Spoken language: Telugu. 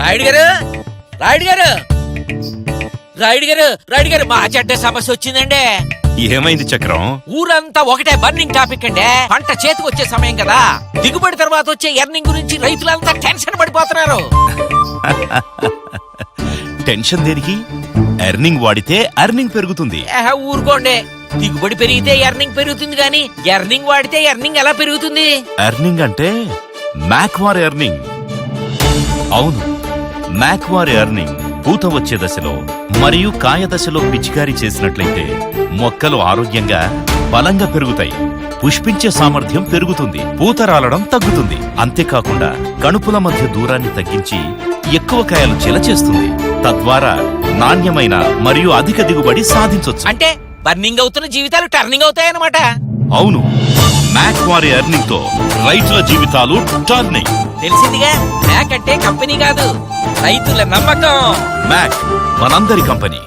రాయుడు గారు రాయుడు గారు. రాయుడు గారు రాయుడు గారు మా చెడ్డ సమస్య వచ్చిందండి. ఏమైంది చక్రం? ఊరంతా ఒకటే బర్నింగ్ టాపిక్ అండి. పంట చేతికి వచ్చే సమయం కదా. దిగుబడి తర్వాత వచ్చే ఎర్నింగ్ గురించి రైతులంతా టెన్షన్ పడిపోతున్నారు. టెన్షన్ దేనికి? ఎర్నింగ్ వాడితే ఎర్నింగ్ పెరుగుతుంది. ఏహ, ఊరుకోండి. దిగుబడి పెరిగితే ఎర్నింగ్ పెరుగుతుంది కానీ ఎర్నింగ్ వాడితే ఎర్నింగ్ ఎలా పెరుగుతుంది? ఎర్నింగ్ అంటే మ్యాక్వార్ ఎర్నింగ్ అవును. మ్యాక్వార్ ఎర్నింగ్ పూత వచ్చే దశలో మరియు కాయ దశలో పిచికారీ చేసినట్లయితే మొక్కలు ఆరోగ్యంగా బలంగా పెరుగుతాయి. పుష్పించే సామర్థ్యం పెరుగుతుంది. పూత రాలడం తగ్గుతుంది. అంతేకాకుండా కణుపుల మధ్య దూరాన్ని తగ్గించి ఎక్కువ కాయలు చిల చేస్తుంది. తద్వారా నాణ్యమైన మరియు అధిక దిగుబడి సాధించవచ్చు అంటే బర్నింగ్ అవుతున్న జీవితాలు టర్నింగ్ అవుతాయన్నమాట. అవును. మ్యాక్వారీ ఎర్నింగ్తో రైతుల జీవితాలు టర్నింగ్ తెలిసిందిగా మ్యాక్ అంటే కంపెనీ కాదు. రైతుల నమ్మకం. మ్యాక్ మనందరి కంపెనీ